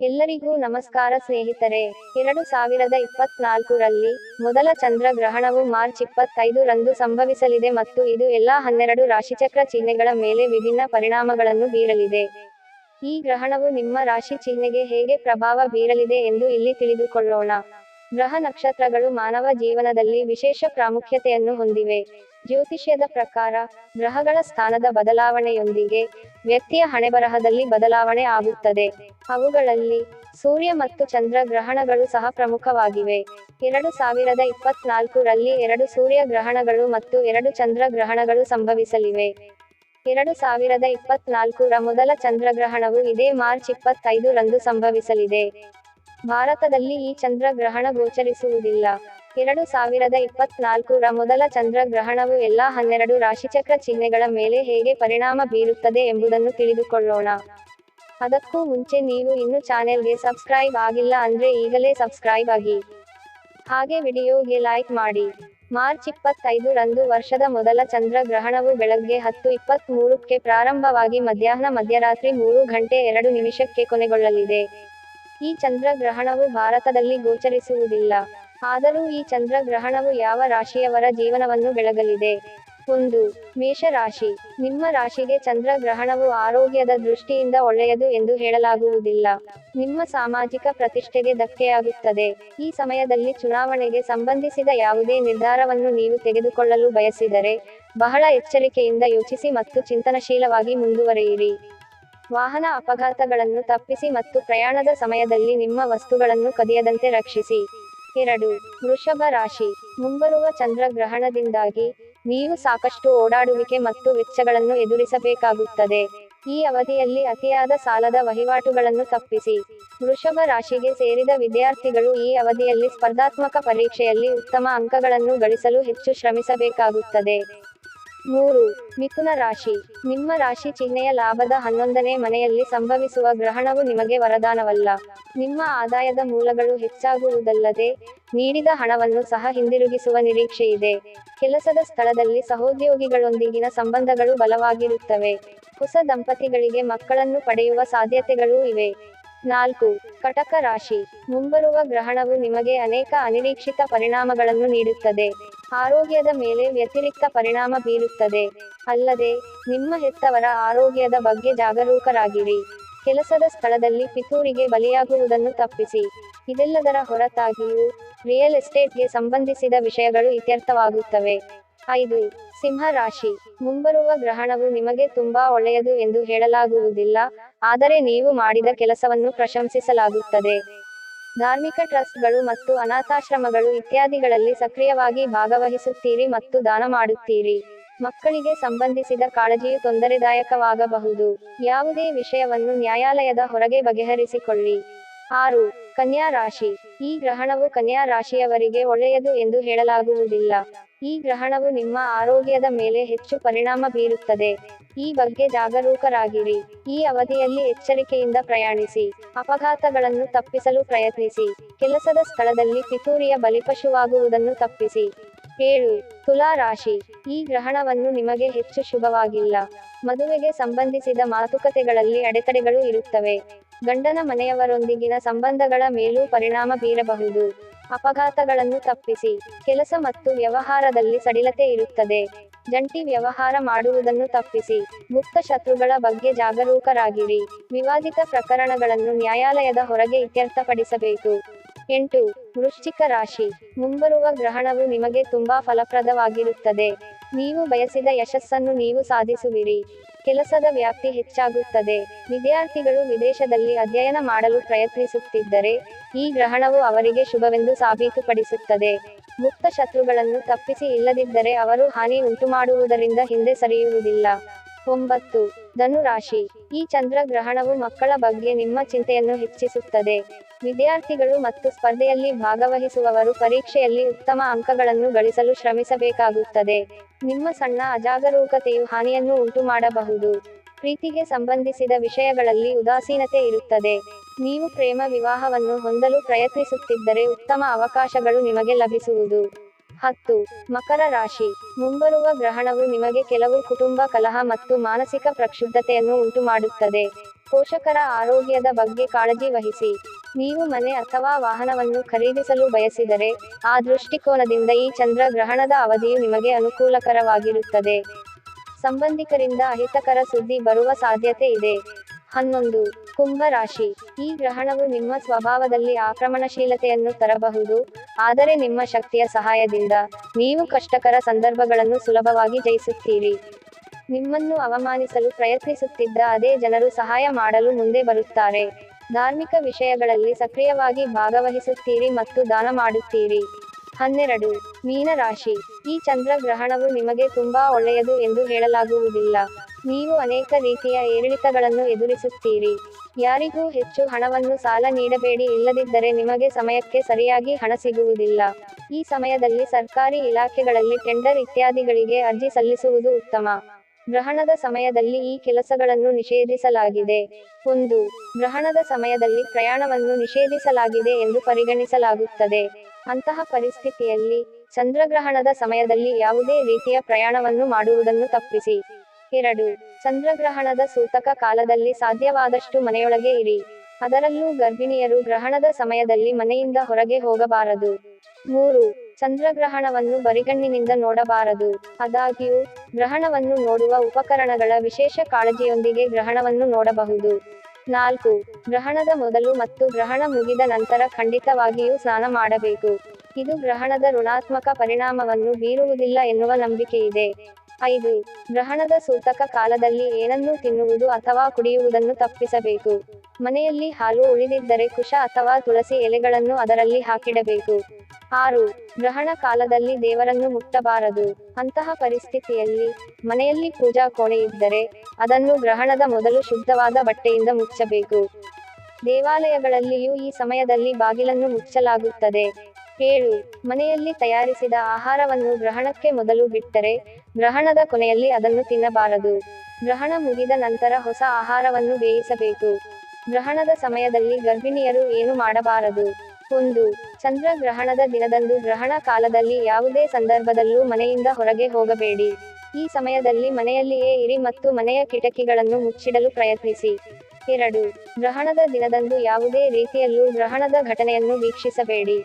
ಎಲ್ಲರಿಗೂ ನಮಸ್ಕಾರ ಸ್ನೇಹಿತರೆ. ಎರಡು ಸಾವಿರದ ಇಪ್ಪತ್ನಾಲ್ಕರಲ್ಲಿ ಮೊದಲ ಚಂದ್ರ ಗ್ರಹಣವು ಮಾರ್ಚ್ ಇಪ್ಪತ್ತೈದು ರಂದು ಸಂಭವಿಸಲಿದೆ ಮತ್ತು ಇದು ಎಲ್ಲಾ ಹನ್ನೆರಡು ರಾಶಿಚಕ್ರ ಚಿಹ್ನೆಗಳ ಮೇಲೆ ವಿಭಿನ್ನ ಪರಿಣಾಮಗಳನ್ನು ಬೀರಲಿದೆ. ಈ ಗ್ರಹಣವು ನಿಮ್ಮ ರಾಶಿ ಚಿಹ್ನೆಗೆ ಹೇಗೆ ಪ್ರಭಾವ ಬೀರಲಿದೆ ಎಂದು ಇಲ್ಲಿ ತಿಳಿದುಕೊಳ್ಳೋಣ. ಗ್ರಹ ನಕ್ಷತ್ರಗಳು ಮಾನವ ಜೀವನದಲ್ಲಿ ವಿಶೇಷ ಪ್ರಾಮುಖ್ಯತೆಯನ್ನು ಹೊಂದಿವೆ. ಜ್ಯೋತಿಷ್ಯದ ಪ್ರಕಾರ ಗ್ರಹಗಳ ಸ್ಥಾನದ ಬದಲಾವಣೆಯೊಂದಿಗೆ ವ್ಯಕ್ತಿಯ ಹಣೆಬರಹದಲ್ಲಿ ಬದಲಾವಣೆ ಆಗುತ್ತದೆ. ಅವುಗಳಲ್ಲಿ ಸೂರ್ಯ ಮತ್ತು ಚಂದ್ರ ಗ್ರಹಣಗಳು ಸಹ ಪ್ರಮುಖವಾಗಿವೆ. ಎರಡು ಸಾವಿರದ ಇಪ್ಪತ್ನಾಲ್ಕರಲ್ಲಿ ಎರಡು ಸೂರ್ಯ ಗ್ರಹಣಗಳು ಮತ್ತು ಎರಡು ಚಂದ್ರ ಗ್ರಹಣಗಳು ಸಂಭವಿಸಲಿವೆ. ಎರಡು ಸಾವಿರದ ಇಪ್ಪತ್ನಾಲ್ಕರ ಮೊದಲ ಚಂದ್ರಗ್ರಹಣವು ಇದೇ ಮಾರ್ಚ್ ಇಪ್ಪತ್ತೈದು ರಂದು ಸಂಭವಿಸಲಿದೆ. ಭಾರತದಲ್ಲಿ ಈ ಚಂದ್ರಗ್ರಹಣ ಗೋಚರಿಸುವುದಿಲ್ಲ. ಎರಡು ಸಾವಿರದ ಇಪ್ಪತ್ನಾಲ್ಕರ ಮೊದಲ ಚಂದ್ರಗ್ರಹಣವು ಎಲ್ಲಾ ಹನ್ನೆರಡು ರಾಶಿಚಕ್ರ ಚಿಹ್ನೆಗಳ ಮೇಲೆ ಹೇಗೆ ಪರಿಣಾಮ ಬೀರುತ್ತದೆ ಎಂಬುದನ್ನು ತಿಳಿದುಕೊಳ್ಳೋಣ. ಅದಕ್ಕೂ ಮುಂಚೆ ನೀವು ಇನ್ನು ಚಾನೆಲ್ಗೆ ಸಬ್ಸ್ಕ್ರೈಬ್ ಆಗಿಲ್ಲ ಅಂದ್ರೆ ಈಗಲೇ ಸಬ್ಸ್ಕ್ರೈಬ್ ಆಗಿ. ಹಾಗೆ ವಿಡಿಯೋಗೆ ಲೈಕ್ ಮಾಡಿ. ಮಾರ್ಚ್ ಇಪ್ಪತ್ತೈದು ರಂದು ವರ್ಷದ ಮೊದಲ ಚಂದ್ರಗ್ರಹಣವು ಬೆಳಗ್ಗೆ ಹತ್ತು ಇಪ್ಪತ್ತ್ ಮೂರಕ್ಕೆ ಪ್ರಾರಂಭವಾಗಿ ಮಧ್ಯಾಹ್ನ ಮಧ್ಯರಾತ್ರಿ ಮೂರು ಗಂಟೆ ಎರಡು ನಿಮಿಷಕ್ಕೆ ಕೊನೆಗೊಳ್ಳಲಿದೆ. ಈ ಚಂದ್ರಗ್ರಹಣವು ಭಾರತದಲ್ಲಿ ಗೋಚರಿಸುವುದಿಲ್ಲ. ಆದರೂ ಈ ಚಂದ್ರ ಗ್ರಹಣವು ಯಾವ ರಾಶಿಯವರ ಜೀವನವನ್ನು ಬೆಳಗಲಿದೆ? ಒಂದು, ಮೇಷರಾಶಿ. ನಿಮ್ಮ ರಾಶಿಗೆ ಚಂದ್ರ ಗ್ರಹಣವು ಆರೋಗ್ಯದ ದೃಷ್ಟಿಯಿಂದ ಒಳ್ಳೆಯದು ಎಂದು ಹೇಳಲಾಗುವುದಿಲ್ಲ. ನಿಮ್ಮ ಸಾಮಾಜಿಕ ಪ್ರತಿಷ್ಠೆಗೆ ಧಕ್ಕೆಯಾಗುತ್ತದೆ. ಈ ಸಮಯದಲ್ಲಿ ಚುನಾವಣೆಗೆ ಸಂಬಂಧಿಸಿದ ಯಾವುದೇ ನಿರ್ಧಾರವನ್ನು ನೀವು ತೆಗೆದುಕೊಳ್ಳಲು ಬಯಸಿದರೆ, ಬಹಳ ಎಚ್ಚರಿಕೆಯಿಂದ ಯೋಚಿಸಿ ಮತ್ತು ಚಿಂತನಶೀಲವಾಗಿ ಮುಂದುವರೆಯಿರಿ. ವಾಹನ ಅಪಘಾತಗಳನ್ನು ತಪ್ಪಿಸಿ ಮತ್ತು ಪ್ರಯಾಣದ ಸಮಯದಲ್ಲಿ ನಿಮ್ಮ ವಸ್ತುಗಳನ್ನು ಕದಿಯದಂತೆ ರಕ್ಷಿಸಿ. ಎರಡು, ವೃಷಭ ರಾಶಿ. ಮುಂಬರುವ ಚಂದ್ರ ಗ್ರಹಣದಿಂದಾಗಿ ನೀವು ಸಾಕಷ್ಟು ಓಡಾಡುವಿಕೆ ಮತ್ತು ವೆಚ್ಚಗಳನ್ನು ಎದುರಿಸಬೇಕಾಗುತ್ತದೆ. ಈ ಅವಧಿಯಲ್ಲಿ ಅತಿಯಾದ ಸಾಲದ ವಹಿವಾಟುಗಳನ್ನು ತಪ್ಪಿಸಿ. ವೃಷಭ ರಾಶಿಗೆ ಸೇರಿದ ವಿದ್ಯಾರ್ಥಿಗಳು ಈ ಅವಧಿಯಲ್ಲಿ ಸ್ಪರ್ಧಾತ್ಮಕ ಪರೀಕ್ಷೆಯಲ್ಲಿ ಉತ್ತಮ ಅಂಕಗಳನ್ನು ಗಳಿಸಲು ಹೆಚ್ಚು ಶ್ರಮಿಸಬೇಕಾಗುತ್ತದೆ. ಮೂರು, ಮಿಥುನ ರಾಶಿ. ನಿಮ್ಮ ರಾಶಿ ಚಿಹ್ನೆಯ ಲಾಭದ ಹನ್ನೊಂದನೇ ಮನೆಯಲ್ಲಿ ಸಂಭವಿಸುವ ಗ್ರಹಣವು ನಿಮಗೆ ವರದಾನವಲ್ಲ. ನಿಮ್ಮ ಆದಾಯದ ಮೂಲಗಳು ಹೆಚ್ಚಾಗುವುದಲ್ಲದೆ, ನೀಡಿದ ಹಣವನ್ನು ಸಹ ಹಿಂದಿರುಗಿಸುವ ನಿರೀಕ್ಷೆಯಿದೆ. ಕೆಲಸದ ಸ್ಥಳದಲ್ಲಿ ಸಹೋದ್ಯೋಗಿಗಳೊಂದಿಗಿನ ಸಂಬಂಧಗಳು ಬಲವಾಗಿರುತ್ತವೆ. ಹೊಸ ದಂಪತಿಗಳಿಗೆ ಮಕ್ಕಳನ್ನು ಪಡೆಯುವ ಸಾಧ್ಯತೆಗಳೂ ಇವೆ. ನಾಲ್ಕು, ಕಟಕ ರಾಶಿ. ಮುಂಬರುವ ಗ್ರಹಣವು ನಿಮಗೆ ಅನೇಕ ಅನಿರೀಕ್ಷಿತ ಪರಿಣಾಮಗಳನ್ನು ನೀಡುತ್ತದೆ. ಆರೋಗ್ಯದ ಮೇಲೆ ವ್ಯತಿರಿಕ್ತ ಪರಿಣಾಮ ಬೀರುತ್ತದೆ. ಅಲ್ಲದೆ, ನಿಮ್ಮ ಹೆತ್ತವರ ಆರೋಗ್ಯದ ಬಗ್ಗೆ ಜಾಗರೂಕರಾಗಿರಿ. ಕೆಲಸದ ಸ್ಥಳದಲ್ಲಿ ಪಿತೂರಿಗೆ ಬಲಿಯಾಗುವುದನ್ನು ತಪ್ಪಿಸಿ. ಇದೆಲ್ಲದರ ಹೊರತಾಗಿಯೂ ರಿಯಲ್ ಎಸ್ಟೇಟ್ಗೆ ಸಂಬಂಧಿಸಿದ ವಿಷಯಗಳು ಇತ್ಯರ್ಥವಾಗುತ್ತವೆ. ಐದು, ಸಿಂಹ ರಾಶಿ. ಮುಂಬರುವ ಗ್ರಹಣವು ನಿಮಗೆ ತುಂಬಾ ಒಳ್ಳೆಯದು ಎಂದು ಹೇಳಲಾಗುವುದಿಲ್ಲ. ಆದರೆ ನೀವು ಮಾಡಿದ ಕೆಲಸವನ್ನು ಪ್ರಶಂಸಿಸಲಾಗುತ್ತದೆ. ಧಾರ್ಮಿಕ ಟ್ರಸ್ಟ್ಗಳು ಮತ್ತು ಅನಾಥಾಶ್ರಮಗಳು ಇತ್ಯಾದಿಗಳಲ್ಲಿ ಸಕ್ರಿಯವಾಗಿ ಭಾಗವಹಿಸುತ್ತೀರಿ ಮತ್ತು ದಾನ ಮಾಡುತ್ತೀರಿ. ಮಕ್ಕಳಿಗೆ ಸಂಬಂಧಿಸಿದ ಕಾಳಜಿಯು ತೊಂದರೆದಾಯಕವಾಗಬಹುದು. ಯಾವುದೇ ವಿಷಯವನ್ನು ನ್ಯಾಯಾಲಯದ ಹೊರಗೆ ಬಗೆಹರಿಸಿಕೊಳ್ಳಿ. ಆರು, ಕನ್ಯಾ ರಾಶಿ. ಈ ಗ್ರಹಣವು ಕನ್ಯಾ ರಾಶಿಯವರಿಗೆ ಒಳ್ಳೆಯದು ಎಂದು ಹೇಳಲಾಗುವುದಿಲ್ಲ. ಈ ಗ್ರಹಣವು ನಿಮ್ಮ ಆರೋಗ್ಯದ ಮೇಲೆ ಹೆಚ್ಚು ಪರಿಣಾಮ ಬೀರುತ್ತದೆ. ಈ ಬಗ್ಗೆ ಜಾಗರೂಕರಾಗಿರಿ. ಈ ಅವಧಿಯಲ್ಲಿ ಎಚ್ಚರಿಕೆಯಿಂದ ಪ್ರಯಾಣಿಸಿ. ಅಪಘಾತಗಳನ್ನು ತಪ್ಪಿಸಲು ಪ್ರಯತ್ನಿಸಿ. ಕೆಲಸದ ಸ್ಥಳದಲ್ಲಿ ಪಿತೂರಿಯ ಬಲಿಪಶುವಾಗುವುದನ್ನು ತಪ್ಪಿಸಿ. ಏಳು. ತುಲಾ ರಾಶಿ. ಈ ಗ್ರಹಣವನ್ನು ನಿಮಗೆ ಹೆಚ್ಚು ಶುಭವಾಗಿಲ್ಲ. ಮದುವೆಗೆ ಸಂಬಂಧಿಸಿದ ಮಾತುಕತೆಗಳಲ್ಲಿ ಅಡೆತಡೆಗಳು ಇರುತ್ತವೆ. ಗಂಡನ ಮನೆಯವರೊಂದಿಗಿನ ಸಂಬಂಧಗಳ ಮೇಲೂ ಪರಿಣಾಮ ಬೀರಬಹುದು. ಅಪಘಾತಗಳನ್ನು ತಪ್ಪಿಸಿ, ಕೆಲಸ ಮತ್ತು ವ್ಯವಹಾರದಲ್ಲಿ ಸಡಿಲತೆ ಇರುತ್ತದೆ. ಜಂಟಿ ವ್ಯವಹಾರ ಮಾಡುವುದನ್ನು ತಪ್ಪಿಸಿ, ಮುಕ್ತ ಶತ್ರುಗಳ ಬಗ್ಗೆ ಜಾಗರೂಕರಾಗಿರಿ. ವಿವಾದಿತ ಪ್ರಕರಣಗಳನ್ನು ನ್ಯಾಯಾಲಯದ ಹೊರಗೆ ಇತ್ಯರ್ಥಪಡಿಸಬೇಕು. ಎಂಟು, ವೃಶ್ಚಿಕ ರಾಶಿ. ಮುಂಬರುವ ಗ್ರಹಣವು ನಿಮಗೆ ತುಂಬಾ ಫಲಪ್ರದವಾಗಿರುತ್ತದೆ. ನೀವು ಬಯಸಿದ ಯಶಸ್ಸನ್ನು ನೀವು ಸಾಧಿಸುವಿರಿ. ಕೆಲಸದ ವ್ಯಾಪ್ತಿ ಹೆಚ್ಚಾಗುತ್ತದೆ. ವಿದ್ಯಾರ್ಥಿಗಳು ವಿದೇಶದಲ್ಲಿ ಅಧ್ಯಯನ ಮಾಡಲು ಪ್ರಯತ್ನಿಸುತ್ತಿದ್ದರೆ, ಈ ಗ್ರಹಣವು ಅವರಿಗೆ ಶುಭವೆಂದು ಸಾಬೀತುಪಡಿಸುತ್ತದೆ. ಮುಕ್ತ ಶತ್ರುಗಳನ್ನು ತಪ್ಪಿಸಿ ಇಲ್ಲದಿದ್ದರೆ ಅವರು ಹಾನಿ ಉಂಟುಮಾಡುವುದರಿಂದ ಹಿಂದೆ ಸರಿಯುವುದಿಲ್ಲ. ಒಂಬತ್ತು. ಧನುರಾಶಿ. ಈ ಚಂದ್ರ ಗ್ರಹಣವು ಮಕ್ಕಳ ಬಗ್ಗೆ ನಿಮ್ಮ ಚಿಂತೆಯನ್ನು ಹೆಚ್ಚಿಸುತ್ತದೆ. ವಿದ್ಯಾರ್ಥಿಗಳು ಮತ್ತು ಸ್ಪರ್ಧೆಯಲ್ಲಿ ಭಾಗವಹಿಸುವವರು ಪರೀಕ್ಷೆಯಲ್ಲಿ ಉತ್ತಮ ಅಂಕಗಳನ್ನು ಗಳಿಸಲು ಶ್ರಮಿಸಬೇಕಾಗುತ್ತದೆ. ನಿಮ್ಮ ಸಣ್ಣ ಅಜಾಗರೂಕತೆಯು ಹಾನಿಯನ್ನು ಉಂಟು ಮಾಡಬಹುದು ಪ್ರೀತಿಗೆ ಸಂಬಂಧಿಸಿದ ವಿಷಯಗಳಲ್ಲಿ ಉದಾಸೀನತೆ ಇರುತ್ತದೆ. ನೀವು ಪ್ರೇಮ ವಿವಾಹವನ್ನು ಹೊಂದಲು ಪ್ರಯತ್ನಿಸುತ್ತಿದ್ದರೆ ಉತ್ತಮ ಅವಕಾಶಗಳು ನಿಮಗೆ ಲಭಿಸುವುದು. ಹತ್ತು, ಮಕರ ರಾಶಿ. ಮುಂಬರುವ ಗ್ರಹಣವು ನಿಮಗೆ ಕೆಲವು ಕುಟುಂಬ ಕಲಹ ಮತ್ತು ಮಾನಸಿಕ ಪ್ರಕ್ಷುಬ್ಧತೆಯನ್ನು ಉಂಟುಮಾಡುತ್ತದೆ. ಪೋಷಕರ ಆರೋಗ್ಯದ ಬಗ್ಗೆ ಕಾಳಜಿ ವಹಿಸಿ. ನೀವು ಮನೆ ಅಥವಾ ವಾಹನವನ್ನು ಖರೀದಿಸಲು ಬಯಸಿದರೆ, ಆ ದೃಷ್ಟಿಕೋನದಿಂದ ಈ ಚಂದ್ರಗ್ರಹಣದ ಅವಧಿಯು ನಿಮಗೆ ಅನುಕೂಲಕರವಾಗಿರುತ್ತದೆ. ಸಂಬಂಧಿಕರಿಂದ ಅಹಿತಕರ ಸುದ್ದಿ ಬರುವ ಸಾಧ್ಯತೆ ಇದೆ. ಹನ್ನೊಂದು, ಕುಂಭ ರಾಶಿ. ಈ ಗ್ರಹಣವು ನಿಮ್ಮ ಸ್ವಭಾವದಲ್ಲಿ ಆಕ್ರಮಣಶೀಲತೆಯನ್ನು ತರಬಹುದು, ಆದರೆ ನಿಮ್ಮ ಶಕ್ತಿಯ ಸಹಾಯದಿಂದ ನೀವು ಕಷ್ಟಕರ ಸಂದರ್ಭಗಳನ್ನು ಸುಲಭವಾಗಿ ಜಯಿಸುತ್ತೀರಿ. ನಿಮ್ಮನ್ನು ಅವಮಾನಿಸಲು ಪ್ರಯತ್ನಿಸುತ್ತಿದ್ದ ಅದೇ ಜನರು ಸಹಾಯ ಮಾಡಲು ಮುಂದೆ ಬರುತ್ತಾರೆ. ಧಾರ್ಮಿಕ ವಿಷಯಗಳಲ್ಲಿ ಸಕ್ರಿಯವಾಗಿ ಭಾಗವಹಿಸುತ್ತೀರಿ ಮತ್ತು ದಾನ ಮಾಡುತ್ತೀರಿ. ಹನ್ನೆರಡು. ಮೀನ ರಾಶಿ. ಈ ಚಂದ್ರಗ್ರಹಣವು ನಿಮಗೆ ತುಂಬಾ ಒಳ್ಳೆಯದು ಎಂದು ಹೇಳಲಾಗುವುದಿಲ್ಲ. ನೀವು ಅನೇಕ ರೀತಿಯ ಏರಿಳಿತಗಳನ್ನು ಎದುರಿಸುತ್ತೀರಿ. ಯಾರಿಗೂ ಹೆಚ್ಚು ಹಣವನ್ನು ಸಾಲ ನೀಡಬೇಡಿ ಇಲ್ಲದಿದ್ದರೆ ನಿಮಗೆ ಸಮಯಕ್ಕೆ ಸರಿಯಾಗಿ ಹಣ ಸಿಗುವುದಿಲ್ಲ. ಈ ಸಮಯದಲ್ಲಿ ಸರ್ಕಾರಿ ಇಲಾಖೆಗಳಲ್ಲಿ ಟೆಂಡರ್ ಇತ್ಯಾದಿಗಳಿಗೆ ಅರ್ಜಿ ಸಲ್ಲಿಸುವುದು ಉತ್ತಮ. ಗ್ರಹಣದ ಸಮಯದಲ್ಲಿ ಈ ಕೆಲಸಗಳನ್ನು ನಿಷೇಧಿಸಲಾಗಿದೆ. ಒಂದು, ಗ್ರಹಣದ ಸಮಯದಲ್ಲಿ ಪ್ರಯಾಣವನ್ನು ನಿಷೇಧಿಸಲಾಗಿದೆ ಎಂದು ಪರಿಗಣಿಸಲಾಗುತ್ತದೆ. ಅಂತಹ ಪರಿಸ್ಥಿತಿಯಲ್ಲಿ ಚಂದ್ರಗ್ರಹಣದ ಸಮಯದಲ್ಲಿ ಯಾವುದೇ ರೀತಿಯ ಪ್ರಯಾಣವನ್ನು ಮಾಡುವುದನ್ನು ತಪ್ಪಿಸಿ. ಎರಡು, ಚಂದ್ರಗ್ರಹಣದ ಸೂತಕ ಕಾಲದಲ್ಲಿ ಸಾಧ್ಯವಾದಷ್ಟು ಮನೆಯೊಳಗೆ ಇರಿ. ಅದರಲ್ಲೂ ಗರ್ಭಿಣಿಯರು ಗ್ರಹಣದ ಸಮಯದಲ್ಲಿ ಮನೆಯಿಂದ ಹೊರಗೆ ಹೋಗಬಾರದು. ಮೂರು ಚಂದ್ರಗ್ರಹಣವನ್ನು ಬರಿಗಣ್ಣಿನಿಂದ ನೋಡಬಾರದು. ಆದಾಗ್ಯೂ, ಗ್ರಹಣವನ್ನು ನೋಡುವ ಉಪಕರಣಗಳ ವಿಶೇಷ ಕಾಳಜಿಯೊಂದಿಗೆ ಗ್ರಹಣವನ್ನು ನೋಡಬಹುದು. ನಾಲ್ಕು, ಗ್ರಹಣದ ಮೊದಲು ಮತ್ತು ಗ್ರಹಣ ಮುಗಿದ ನಂತರ ಖಂಡಿತವಾಗಿಯೂ ಸ್ನಾನ ಮಾಡಬೇಕು. ಇದು ಗ್ರಹಣದ ಋಣಾತ್ಮಕ ಪರಿಣಾಮವನ್ನು ಬೀರುವುದಿಲ್ಲ ಎನ್ನುವ ನಂಬಿಕೆಯಿದೆ. ಐದು, ಗ್ರಹಣದ ಸೂತಕ ಕಾಲದಲ್ಲಿ ಏನನ್ನೂ ತಿನ್ನುವುದು ಅಥವಾ ಕುಡಿಯುವುದನ್ನು ತಪ್ಪಿಸಬೇಕು. ಮನೆಯಲ್ಲಿ ಹಾಲು ಉಳಿದಿದ್ದರೆ ಕುಶ ಅಥವಾ ತುಳಸಿ ಎಲೆಗಳನ್ನು ಅದರಲ್ಲಿ ಹಾಕಿಡಬೇಕು. ಆರು, ಗ್ರಹಣ ಕಾಲದಲ್ಲಿ ದೇವರನ್ನು ಮುಟ್ಟಬಾರದು. ಅಂತಹ ಪರಿಸ್ಥಿತಿಯಲ್ಲಿ ಮನೆಯಲ್ಲಿ ಪೂಜಾ ಕೋಣೆ ಇದ್ದರೆ ಅದನ್ನು ಗ್ರಹಣದ ಮೊದಲು ಶುದ್ಧವಾದ ಬಟ್ಟೆಯಿಂದ ಮುಚ್ಚಬೇಕು. ದೇವಾಲಯಗಳಲ್ಲಿಯೂ ಈ ಸಮಯದಲ್ಲಿ ಬಾಗಿಲನ್ನು ಮುಚ್ಚಲಾಗುತ್ತದೆ. ಏಳು, ಮನೆಯಲ್ಲಿ ತಯಾರಿಸಿದ ಆಹಾರವನ್ನು ಗ್ರಹಣಕ್ಕೆ ಮೊದಲು ಬಿಟ್ಟರೆ ಗ್ರಹಣದ ಕೊನೆಯಲ್ಲಿ ಅದನ್ನು ತಿನ್ನಬಾರದು. ಗ್ರಹಣ ಮುಗಿದ ನಂತರ ಹೊಸ ಆಹಾರವನ್ನು ಬೇಯಿಸಬೇಕು. ಗ್ರಹಣದ ಸಮಯದಲ್ಲಿ ಗರ್ಭಿಣಿಯರು ಏನು ಮಾಡಬಾರದು? ಒಂದು ಚಂದ್ರಗ್ರಹಣದ ದಿನದಂದು ಗ್ರಹಣ ಕಾಲದಲ್ಲಿ ಯಾವುದೇ ಸಂದರ್ಭದಲ್ಲೂ ಮನೆಯಿಂದ ಹೊರಗೆ ಹೋಗಬೇಡಿ. ಈ ಸಮಯದಲ್ಲಿ ಮನೆಯಲ್ಲಿಯೇ ಇರಿ ಮತ್ತು ಮನೆಯ ಕಿಟಕಿಗಳನ್ನು ಮುಚ್ಚಿಡಲು ಪ್ರಯತ್ನಿಸಿ. ಎರಡು, ಗ್ರಹಣದ ದಿನದಂದು ಯಾವುದೇ ರೀತಿಯಲ್ಲೂ ಗ್ರಹಣದ ಘಟನೆಯನ್ನು ವೀಕ್ಷಿಸಬೇಡಿ.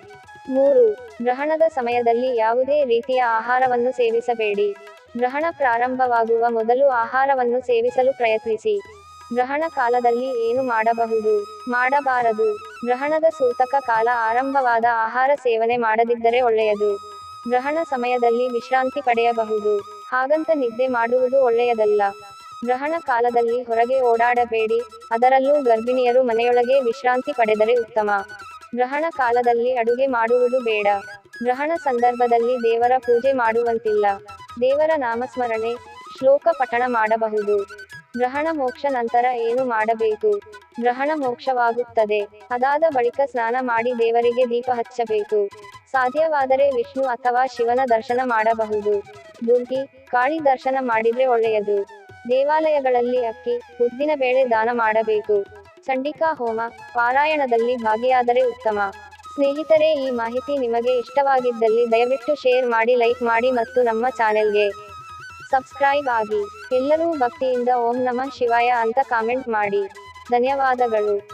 ಮೂರು, ಗ್ರಹಣದ ಸಮಯದಲ್ಲಿ ಯಾವುದೇ ರೀತಿಯ ಆಹಾರವನ್ನು ಸೇವಿಸಬೇಡಿ. ಗ್ರಹಣ ಪ್ರಾರಂಭವಾಗುವ ಮೊದಲು ಆಹಾರವನ್ನು ಸೇವಿಸಲು ಪ್ರಯತ್ನಿಸಿ. ಗ್ರಹಣ ಕಾಲದಲ್ಲಿ ಏನು ಮಾಡಬಹುದು? ಮಾಡಬಾರದು. ಗ್ರಹಣದ ಸೂತಕ ಕಾಲ ಆರಂಭವಾದ ಆಹಾರ ಸೇವನೆ ಮಾಡದಿದ್ದರೆ ಒಳ್ಳೆಯದು. ಗ್ರಹಣ ಸಮಯದಲ್ಲಿ ವಿಶ್ರಾಂತಿ ಪಡೆಯಬಹುದು. ಹಾಗಂತ ನಿದ್ದೆ ಮಾಡುವುದು ಒಳ್ಳೆಯದಲ್ಲ. ಗ್ರಹಣ ಕಾಲದಲ್ಲಿ ಹೊರಗೆ ಓಡಾಡಬೇಡಿ. ಅದರಲ್ಲೂ ಗರ್ಭಿಣಿಯರು ಮನೆಯೊಳಗೆ ವಿಶ್ರಾಂತಿ ಪಡೆದರೆ ಉತ್ತಮ. ಗ್ರಹಣ ಕಾಲದಲ್ಲಿ ಅಡುಗೆ ಮಾಡುವುದು ಬೇಡ. ಗ್ರಹಣ ಸಂದರ್ಭದಲ್ಲಿ ದೇವರ ಪೂಜೆ ಮಾಡುವಂತಿಲ್ಲ. ದೇವರ ನಾಮಸ್ಮರಣೆ ಶ್ಲೋಕ ಪಠಣ ಮಾಡಬಹುದು. ಗ್ರಹಣ ಮೋಕ್ಷ ನಂತರ ಏನು ಮಾಡಬೇಕು? ಗ್ರಹಣ ಮೋಕ್ಷವಾಗುತ್ತದೆ. ಅದಾದ ಬಳಿಕ ಸ್ನಾನ ಮಾಡಿ ದೇವರಿಗೆ ದೀಪ ಹಚ್ಚಬೇಕು. ಸಾಧ್ಯವಾದರೆ ವಿಷ್ಣು ಅಥವಾ ಶಿವನ ದರ್ಶನ ಮಾಡಬಹುದು. ದುರ್ಗಿ, ಕಾಳಿ ದರ್ಶನ ಮಾಡಿದ್ರೆ ಒಳ್ಳೆಯದು. ದೇವಾಲಯಗಳಲ್ಲಿ ಅಕ್ಕಿ, ಉದ್ದಿನ ಬೇಳೆ ದಾನ ಮಾಡಬೇಕು. ಚಂಡಿಕಾ ಹೋಮ, ಪಾರಾಯಣದಲ್ಲಿ ಭಾಗಿಯಾದರೆ ಉತ್ತಮ. ಸ್ನೇಹಿತರೆ, ಈ ಮಾಹಿತಿ ನಿಮಗೆ ಇಷ್ಟವಾಗಿದ್ದಲ್ಲಿ ದಯವಿಟ್ಟು ಶೇರ್ ಮಾಡಿ, ಲೈಕ್ ಮಾಡಿ ಮತ್ತು ನಮ್ಮ ಚಾನೆಲ್ಗೆ ಸಬ್ಸ್ಕ್ರೈಬ್ ಆಗಿ. ಎಲ್ಲರೂ ಭಕ್ತಿಯಿಂದ ಓಂ ನಮಃ ಶಿವಾಯ ಅಂತ ಕಾಮೆಂಟ್ ಮಾಡಿ. ಧನ್ಯವಾದಗಳು.